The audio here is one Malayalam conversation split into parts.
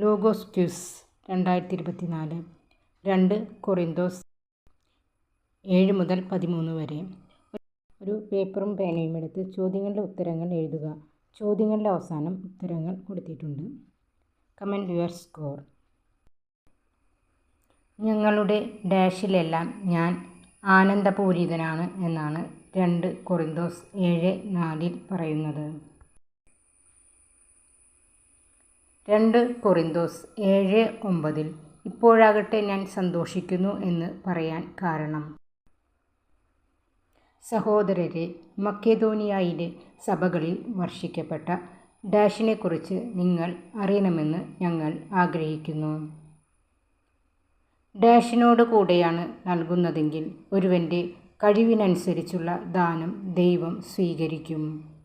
ലോഗോസ് ക്യൂസ് രണ്ടായിരത്തി ഇരുപത്തി നാല് രണ്ട് കൊറിന്തോസ് ഏഴ് മുതൽ പതിമൂന്ന് വരെ. ഒരു പേപ്പറും പേനയും എടുത്ത് ചോദ്യങ്ങളുടെ ഉത്തരങ്ങൾ എഴുതുക. ചോദ്യങ്ങളുടെ അവസാനം ഉത്തരങ്ങൾ കൊടുത്തിട്ടുണ്ട്. Comment your score. ഞങ്ങളുടെ ഡാഷിലെല്ലാം ഞാൻ ആനന്ദപൂരിതനാണ് എന്നാണ് രണ്ട് കൊറിന്തോസ് ഏഴ് നാലിൽ പറയുന്നത്. രണ്ട് കൊറിന്തോസ് ഏഴ് ഒമ്പതിൽ ഇപ്പോഴാകട്ടെ ഞാൻ സന്തോഷിക്കുന്നു എന്ന് പറയാൻ കാരണം. സഹോദരരെ മക്കേദോനിയയിലെ സഭകളിൽ വർഷിക്കപ്പെട്ട ഡാഷിനെക്കുറിച്ച് നിങ്ങൾ അറിയണമെന്ന് ഞങ്ങൾ ആഗ്രഹിക്കുന്നു. ഡാഷിനോട് കൂടെയാണ് നൽകുന്നതെങ്കിൽ ഒരുവന്റെ കഴിവിനനുസരിച്ചുള്ള ദാനം ദൈവം സ്വീകരിക്കും.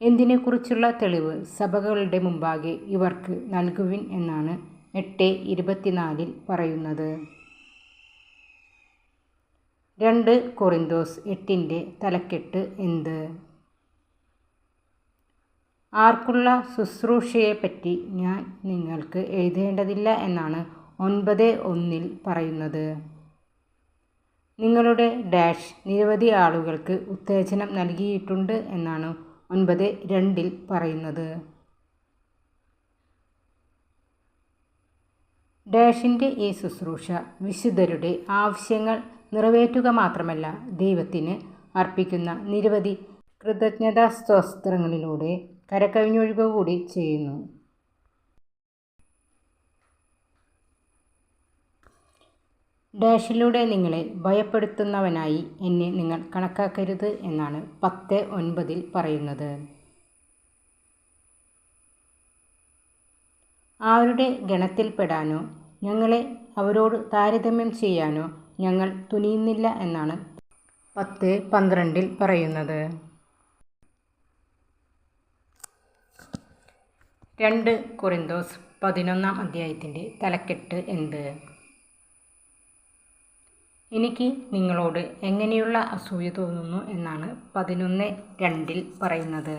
എന്തിനെക്കുറിച്ചുള്ള തെളിവ് സഭകളുടെ മുമ്പാകെ ഇവർക്ക് നൽകുവിൻ എന്നാണ് എട്ട് ഇരുപത്തിനാലിൽ പറയുന്നത്. രണ്ട് കൊറിന്തോസ് എട്ടിന്റെ തലക്കെട്ട് എന്ത്? ആർക്കുള്ള ശുശ്രൂഷയെപ്പറ്റി ഞാൻ നിങ്ങൾക്ക് എഴുതേണ്ടതില്ല എന്നാണ് ഒൻപത് ഒന്നിൽ പറയുന്നത്. നിങ്ങളുടെ ഡാഷ് നിരവധി ആളുകൾക്ക് ഉത്തേജനം നൽകിയിട്ടുണ്ട് എന്നാണ് ഒൻപത് രണ്ടിൽ പറയുന്നത്. ഡാഷിന്റെ ഈ ശുശ്രൂഷ വിശുദ്ധരുടെ ആവശ്യങ്ങൾ നിറവേറ്റുക മാത്രമല്ല ദൈവത്തിന് അർപ്പിക്കുന്ന നിരവധി കൃതജ്ഞതാസ്തോത്രങ്ങളിലൂടെ കരകവിഞ്ഞൊഴുക കൂടി ചെയ്യുന്നു. ഡാഷിലൂടെ നിങ്ങളെ ഭയപ്പെടുത്തുന്നവനായി എന്നെ നിങ്ങൾ കണക്കാക്കരുത് എന്നാണ് പത്ത് ഒൻപതിൽ പറയുന്നത്. ആരുടെ ഗണത്തിൽപ്പെടാനോ ഞങ്ങളെ അവരോട് താരതമ്യം ചെയ്യാനോ ഞങ്ങൾ തുനിയുന്നില്ല എന്നാണ് പത്ത് പന്ത്രണ്ടിൽ പറയുന്നത്. രണ്ട് കൊറിന്തോസ് പതിനൊന്നാം അധ്യായത്തിന്റെ തലക്കെട്ട് എന്ത്? എനിക്ക് നിങ്ങളോട് എങ്ങനെയുള്ള അസൂയ തോന്നുന്നു എന്നാണ് പതിനൊന്ന് രണ്ടിൽ പറയുന്നത്.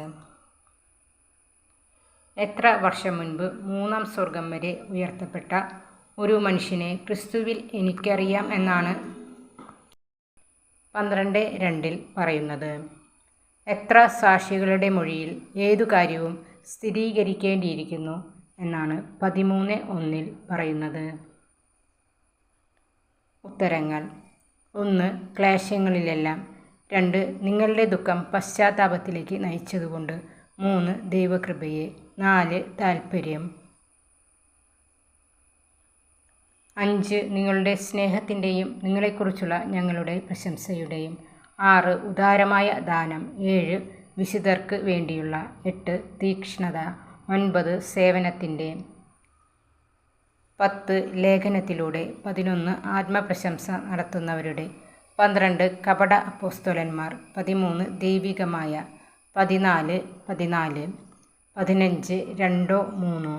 എത്ര വർഷം മുൻപ് മൂന്നാം സ്വർഗം വരെ ഉയർത്തപ്പെട്ട ഒരു മനുഷ്യനെ ക്രിസ്തുവിൽ എനിക്കറിയാം എന്നാണ് പന്ത്രണ്ട് രണ്ടിൽ പറയുന്നത്. എത്ര സാക്ഷികളുടെ മൊഴിയിൽ ഏതു കാര്യവും സ്ഥിരീകരിക്കേണ്ടിയിരിക്കുന്നു എന്നാണ് പതിമൂന്ന് ഒന്നിൽ പറയുന്നത്. ഉത്തരങ്ങൾ. ഒന്ന് ക്ലേശങ്ങളിലെല്ലാം. രണ്ട് നിങ്ങളുടെ ദുഃഖം പശ്ചാത്താപത്തിലേക്ക് നയിച്ചതുകൊണ്ട്. മൂന്ന് ദൈവകൃപയെ. നാല് താൽപ്പര്യം അഞ്ച് നിങ്ങളുടെ സ്നേഹത്തിന്റെയും നിങ്ങളെക്കുറിച്ചുള്ള ഞങ്ങളുടെ പ്രശംസയുടെയും. ആറ് ഉദാരമായ ദാനം. ഏഴ് വിശുദ്ധർക്ക് വേണ്ടിയുള്ള. എട്ട് തീക്ഷ്ണത. ഒൻപത് സേവനത്തിന്റെ. പത്ത് ലേഖനത്തിലൂടെ പതിനൊന്ന് ആത്മപ്രശംസ നടത്തുന്നവരുടെ പന്ത്രണ്ട് കപട അപ്പോസ്തോലന്മാർ പതിമൂന്ന് ദൈവികമായ പതിനാല് പതിനാല് പതിനഞ്ച് രണ്ടോ മൂന്നോ.